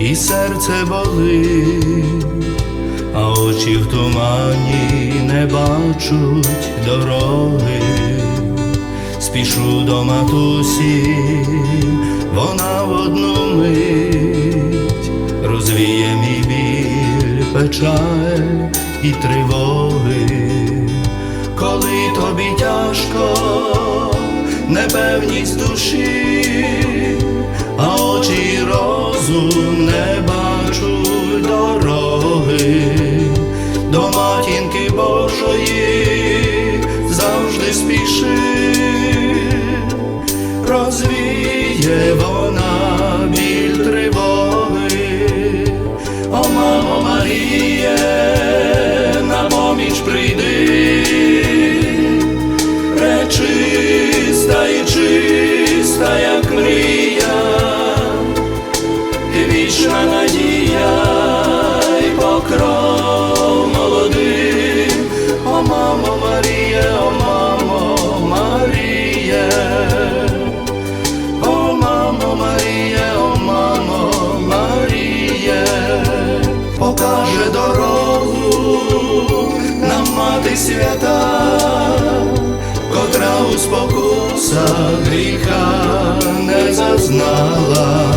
і серце болить, а очі в тумані не бачуть дороги. Спішу до матусі, вона в одну мить розвіє мій біль, печаль і тривоги, коли тобі тяжко, непевність душі, а очі розум мати свята, котра у спокусах гріха не зазнала.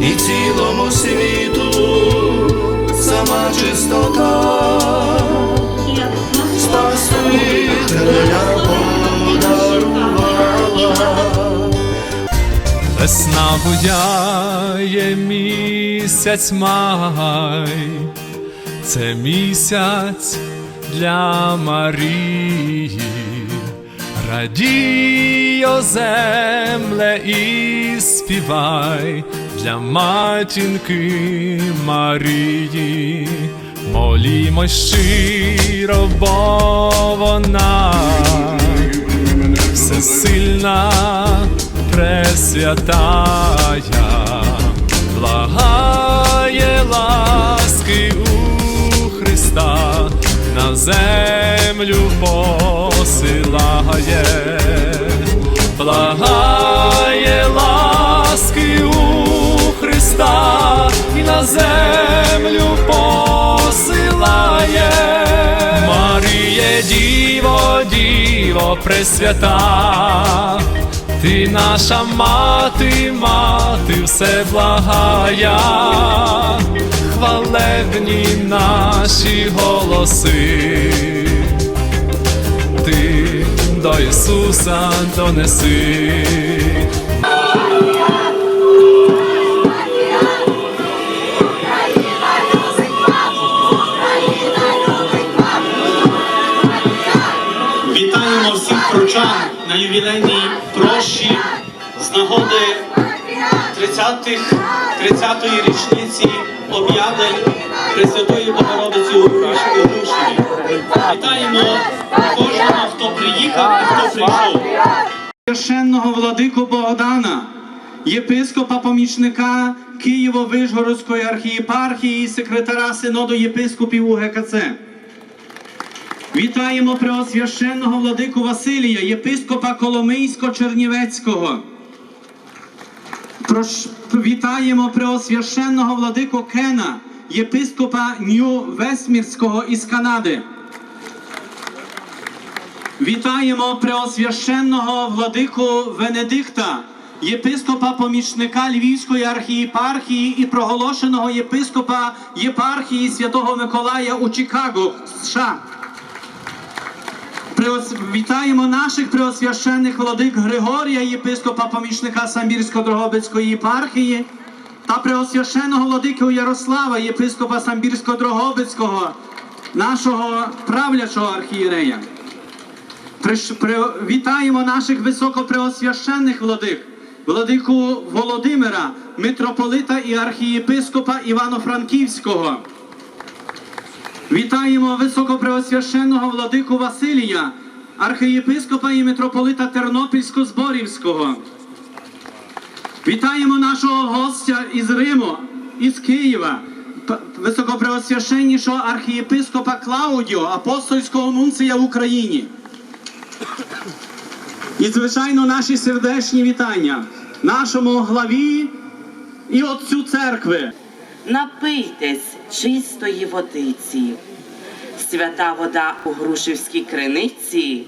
І цілому світу сама чистота. Спасителя подарувала. Весна будяє місяць май, це місяць для Марії, радіо земле і співай для матінки Марії, молімо щиро, бо вона всесильна, пресвятая, благає ласки у Христа, на землю посилає, благає ласки у Христа і на землю посилає. Маріє, діво, діво, пресвята, ти наша мати, мати, все благая, хвалебні наші голоси, ти до Ісуса донеси. Нагоди 30-х, 30-ї річниці об'явлень Пресвятої Богородиці у Грушеві. Вітаємо кожного, хто приїхав і хто прийшов. Священного владику Богдана, єпископа помічника Києво-Вишгородської архієпархії і секретаря синоду єпископів УГКЦ. Вітаємо преосвященного владику Василія, єпископа Коломийсько-Чернівецького. Прош... Вітаємо преосвященного владику Кена, єпископа Нью-Весмірського із Канади. Вітаємо преосвященного владику Венедикта, єпископа помічника Львівської архієпархії і проголошеного єпископа єпархії Святого Миколая у Чикаго, США. Преос... Вітаємо наших преосвященних владик Григорія, єпископа помічника Самбірсько-Дрогобицької єпархії, та преосвященного владику Ярослава, єпископа Самбірсько-Дрогобицького, нашого правлячого архієрея. Приш... При... Вітаємо наших високопреосвященних владик, владику Володимира, митрополита і архієпископа Івано-Франківського. Вітаємо високопреосвященного владику Василія, архієпископа і митрополита Тернопільсько-Зборівського. Вітаємо нашого гостя із Риму, із Києва, високопреосвященнішого архієпископа Клаудіо, апостольського нунція в Україні. І, звичайно, наші сердечні вітання нашому главі і Отцю церкви. Напийтесь чистої водиці. Свята вода у Грушівській криниці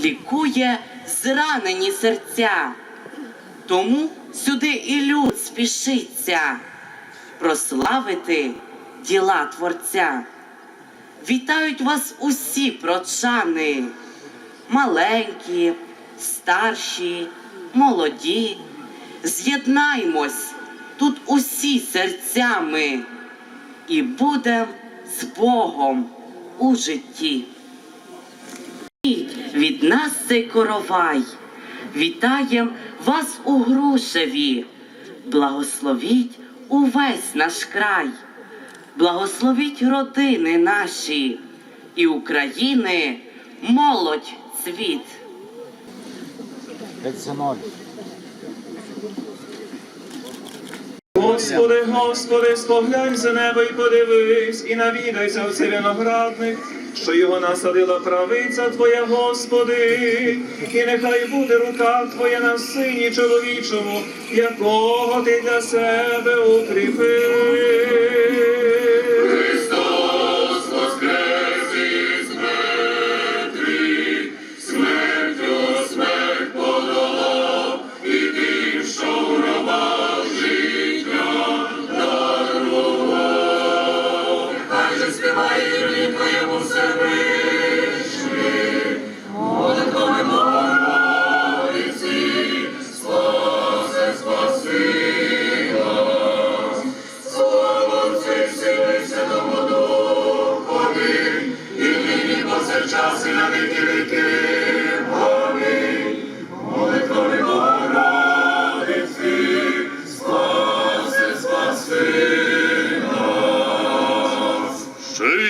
лікує зранені серця. Тому сюди і люд спішиться прославити діла Творця. Вітають вас усі прочани, маленькі, старші, молоді. З'єднаймось тут усі серцями і будем з Богом у житті. Від нас цей коровай, вітаєм вас у Грушеві, благословіть увесь наш край, благословіть родини наші і України. Молодь цвіт. Господи, Господи, споглянь за небо і подивись, і навідайся в цей виноградник, що його насадила правиця Твоя, Господи, і нехай буде рука Твоя на сині чоловічому, якого ти для себе укріпив.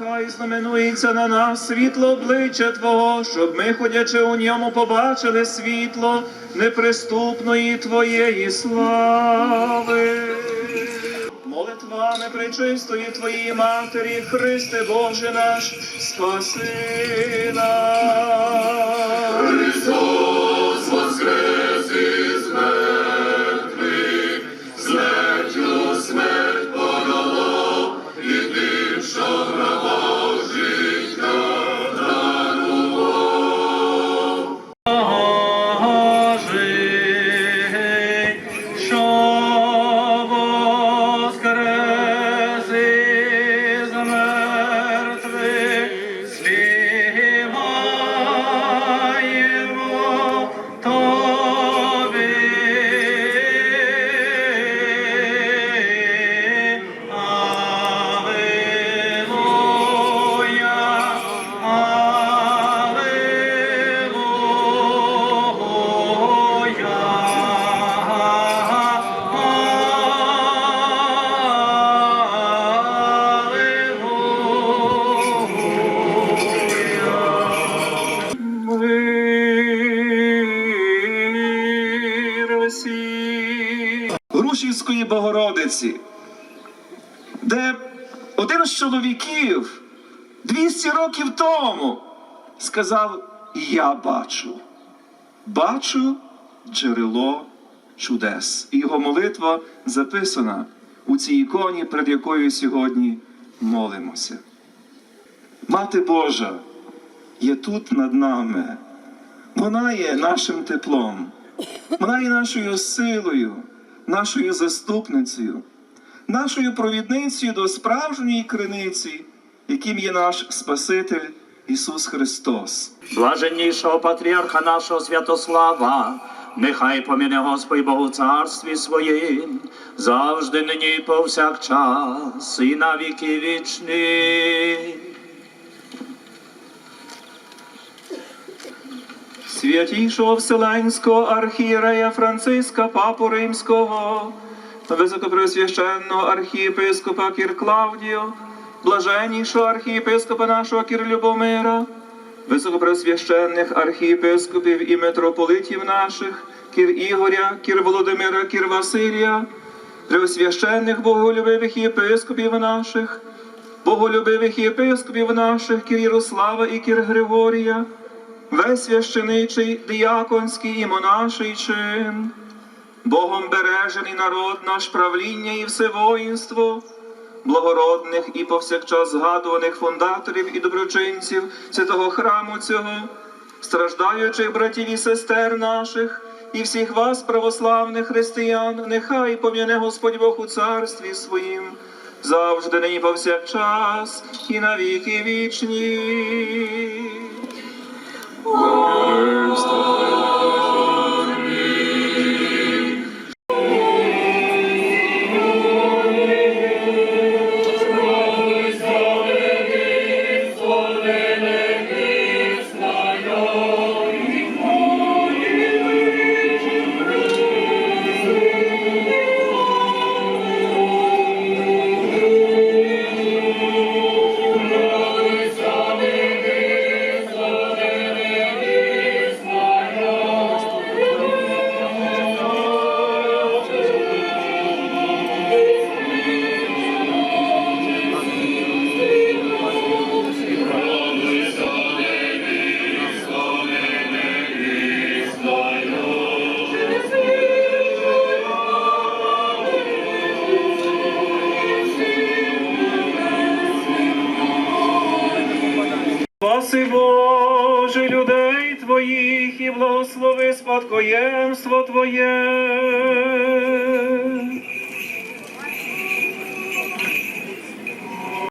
Нехай знаменується на нас світло обличчя Твого, щоб ми, ходячи у ньому, побачили світло неприступної Твоєї слави. Молитвами пречистої Твоєї Матері, Христе Боже наш, спаси нас. Христос чоловіків 200 років тому сказав: Я бачу, бачу джерело чудес. І його молитва записана у цій іконі, перед якою сьогодні молимося. Мати Божа є тут над нами. Вона є нашим теплом, вона є нашою силою, нашою заступницею, нашою провідницею до справжньої криниці, яким є наш Спаситель Ісус Христос. Блаженнішого патріарха нашого Святослава, нехай поміне Господь Богу царстві своїм, завжди нині повсякчас, і на віки вічні. Святійшого Вселенського архієрея Франциска Папу Римського, високопреосвященного архієпископа Кір Клавдіо, блаженнішого архієпископа нашого Кір Любомира, високопреосвященних архієпископів і митрополитів наших, Кір Ігоря, Кір Володимира, Кір Василія, преосвященних боголюбивих єпископів наших, боголюбивих єпископів наших, Кір Ярослава і Кір Григорія, весь священичий, діяконський і монаший чин. Богом бережений народ наш правління і все воїнство, благородних і повсякчас згадуваних фундаторів і доброчинців святого храму цього, страждаючих братів і сестер наших, і всіх вас, православних християн, нехай пом'яне Господь Бог у царстві своїм, завжди нині повсякчас і на віки вічні. Спадкоємство Твоє.